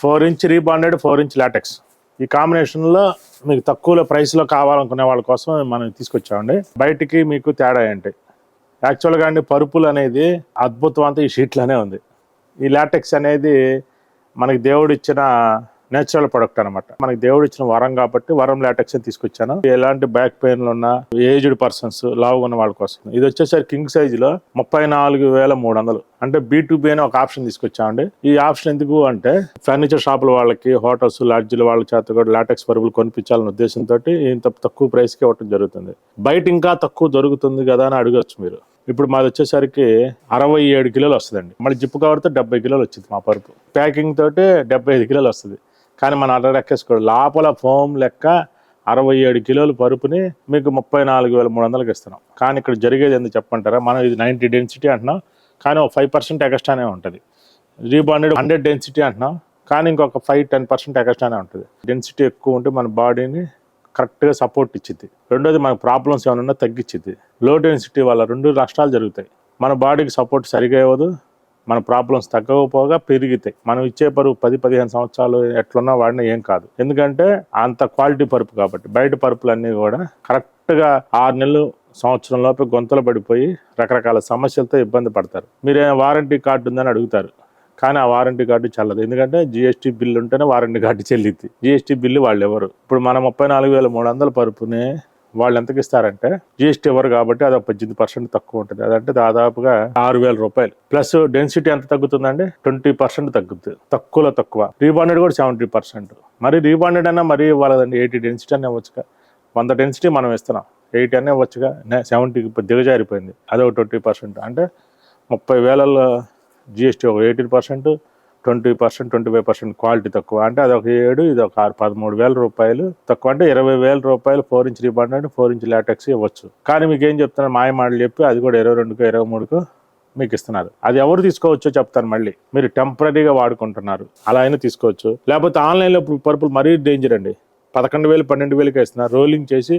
Four inch rebonded four inch latex. ఈ కాంబినేషన్లో మీకు తక్కువలో ప్రైస్లో కావాలనుకునే వాళ్ళ కోసం మనం తీసుకొచ్చామండి. బయటికి మీకు తేడా ఏంటి? యాక్చువల్గా అండి పరుపులు అనేది అద్భుతం అంతా ఈ షీట్లోనే ఉంది. ఈ లాటెక్స్ అనేది మనకి దేవుడిచ్చిన నేచురల్ ప్రొడక్ట్ అనమాట మనకి దేవుడు ఇచ్చిన వరం కాబట్టి వరం లాటెక్స్ తీసుకొచ్చాను. ఎలాంటి బ్యాక్ పెయిన్లు ఉన్నా ఏజ్డ్ పర్సన్స్ లావుగా ఉన్న వాళ్ళ కోసం. ఇది వచ్చేసరికి కింగ్ సైజ్లో ముప్పై నాలుగు వేల మూడు వందలు. అంటే బీ టు బి అని ఒక ఆప్షన్ తీసుకొచ్చామండి. ఈ ఆప్షన్ ఎందుకు అంటే ఫర్నిచర్ షాపుల వాళ్ళకి హోటల్స్ లాడ్జీల వాళ్ళ చేత కూడా లాటెక్స్ పరుపులు కొనిపించాలనే ఉద్దేశంతో ఇంత తక్కువ ప్రైస్కి ఇవ్వటం జరుగుతుంది. బయట ఇంకా తక్కువ దొరుకుతుంది కదా అని అడగచ్చు మీరు. ఇప్పుడు మాది వచ్చేసరికి అరవై ఏడు కిలోలు వస్తుందండి. మళ్ళీ జిప్పు కవర్తో డెబ్బై కిలోలు వచ్చింది మా పరుపు. ప్యాకింగ్ తోటి డెబ్బై ఐదు కిలోలు వస్తుంది. కానీ మనం అర లెక్కేసుకోడు లోపల ఫోమ్ లెక్క అరవై ఏడు కిలోల పరుపుని మీకు ముప్పై నాలుగు వేల మూడు వందలకి ఇస్తున్నాం. కానీ ఇక్కడ జరిగేది ఎందుకు చెప్పంటారా మనం ఇది నైంటీ డెన్సిటీ అంటున్నాం. కానీ ఒక ఫైవ్ పర్సెంట్ ఎక్స్ట్రానే ఉంటుంది. రీబాండెడ్ హండ్రెడ్ డెన్సిటీ అంటున్నాం. కానీ ఇంకొక ఫైవ్ టెన్ పర్సెంట్ ఎక్స్ట్రానే ఉంటుంది. డెన్సిటీ ఎక్కువ ఉంటే మన బాడీని కరెక్ట్గా సపోర్ట్ ఇచ్చింది రెండోది మనకు ప్రాబ్లమ్స్ ఏమైనా తగ్గించింది లో డెన్సిటీ వల్ల రెండు నష్టాలు జరుగుతాయి. మన బాడీకి సపోర్ట్ సరిగా ఇవ్వదు. మన ప్రాబ్లమ్స్ తగ్గకపోగా పెరిగితే. మనం ఇచ్చే పరుపు పది పదిహేను సంవత్సరాలు ఎట్లున్నా వాడినా ఏం కాదు. ఎందుకంటే అంత క్వాలిటీ పరుపు కాబట్టి. బయట పరుపులన్నీ కూడా కరెక్ట్గా ఆరు నెలలు సంవత్సరం లోపే గొంతలు పడిపోయి రకరకాల సమస్యలతో ఇబ్బంది పడతారు. మీరు వారంటీ కార్డు ఉందని అడుగుతారు. కానీ ఆ వారంటీ కార్డు చల్లదు. ఎందుకంటే జిఎస్టీ బిల్లు ఉంటేనే వారంటీ కార్డు చెల్లిద్ది. జిఎస్టీ బిల్లు వాళ్ళు ఎవరు ఇప్పుడు మన ముప్పై నాలుగు వేల మూడు వందల పరుపునే వాళ్ళు ఎంతకి ఇస్తారంటే జిఎస్టీ ఎవరు కాబట్టి అది ఒక పద్దెనిమిది పర్సెంట్ తక్కువ ఉంటుంది. అదంటే దాదాపుగా ఆరు వేల రూపాయలు. ప్లస్ డెన్సిటీ ఎంత తగ్గుతుందండి? ట్వంటీ పర్సెంట్ తగ్గుతుంది తక్కువలో తక్కువ. రీబాండెడ్ కూడా సెవెంటీ పర్సెంట్. మరి రీబాండెడ్ అన్నా మరీ ఇవ్వాలండి. ఎయిటీ డెన్సిటీ అనే ఇవ్వచ్చుగా. వంద డెన్సిటీ మనం ఇస్తున్నాం. ఎయిటీ అనే వచ్చుగా సెవెంటీకి దిగజారిపోయింది. అదొక ట్వంటీ పర్సెంట్. అంటే ముప్పై వేలలో జిఎస్టీ ఒక eighteen percent. Twenty percent twenty five percent quality తక్కువ. అంటే అది ఒక ఏడు ఇది ఒక ఆరు పదమూడు వేల రూపాయలు తక్కువ. అంటే ఇరవై వేల రూపాయలు ఫోర్ ఇంచ్ రీబాండ్ అంటే ఫోర్ ఇంచ్ లాటెక్స్ ఇవ్వచ్చు. కానీ మీకు ఏం చెప్తున్నారు? మాయ మాటలు చెప్పి అది కూడా ఇరవై రెండుకు ఇరవై మూడుకు మీకు ఇస్తున్నారు. అది ఎవరు తీసుకోవచ్చో చెప్తాను మళ్ళీ. మీరు టెంపరీగా వాడుకుంటున్నారు. అలా అయినా తీసుకోవచ్చు. లేకపోతే ఆన్లైన్లో ఇప్పుడు పరుపులు మరీ డేంజర్ అండి. పదకొండు వేలు పన్నెండు వేలకి ఇస్తున్నారు. రోలింగ్ చేసి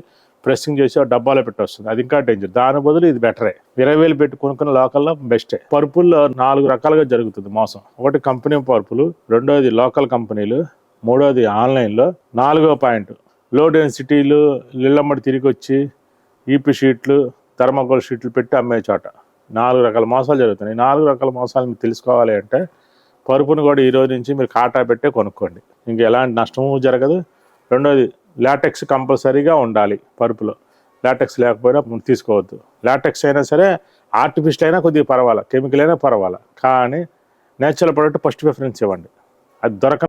ప్రెస్సింగ్ చేసి ఆ డబ్బాలో పెట్టొస్తుంది. అది ఇంకా డేంజర్ దాని బదులు ఇది బెటరే ఇరవై వేలు పెట్టి కొనుక్కున్న లోకల్లో బెస్టే పరుపుల్లో నాలుగు రకాలుగా జరుగుతుంది మోసం. ఒకటి కంపెనీ పరుపులు రెండోది లోకల్ కంపెనీలు మూడోది ఆన్లైన్లో నాలుగో పాయింట్. లో డెన్సిటీలు లిల్లమ్మడి తిరిగి వచ్చి ఈపీ షీట్లు థర్మాకోల్ షీట్లు పెట్టి అమ్మే చోట. నాలుగు రకాల మోసాలు జరుగుతున్నాయి. నాలుగు రకాల మోసాలు మీరు తెలుసుకోవాలి అంటే పరుపును కూడా ఈ రోజు నుంచి మీరు కాటా పెట్టే కొనుక్కోండి. ఇంక ఎలాంటి నష్టము జరగదు. రెండోది లాటెక్స్ కంపల్సరీగా ఉండాలి పరుపులో. లాటెక్స్ లేకపోయినా తీసుకోవద్దు. లాటెక్స్ అయినా సరే ఆర్టిఫిషియల్ అయినా కొద్దిగా పర్వాలా కెమికల్ అయినా పర్వాలా. కానీ నేచురల్ ప్రోడక్ట్ ఫస్ట్ ప్రిఫరెన్స్ ఇవ్వండి. అది దొరక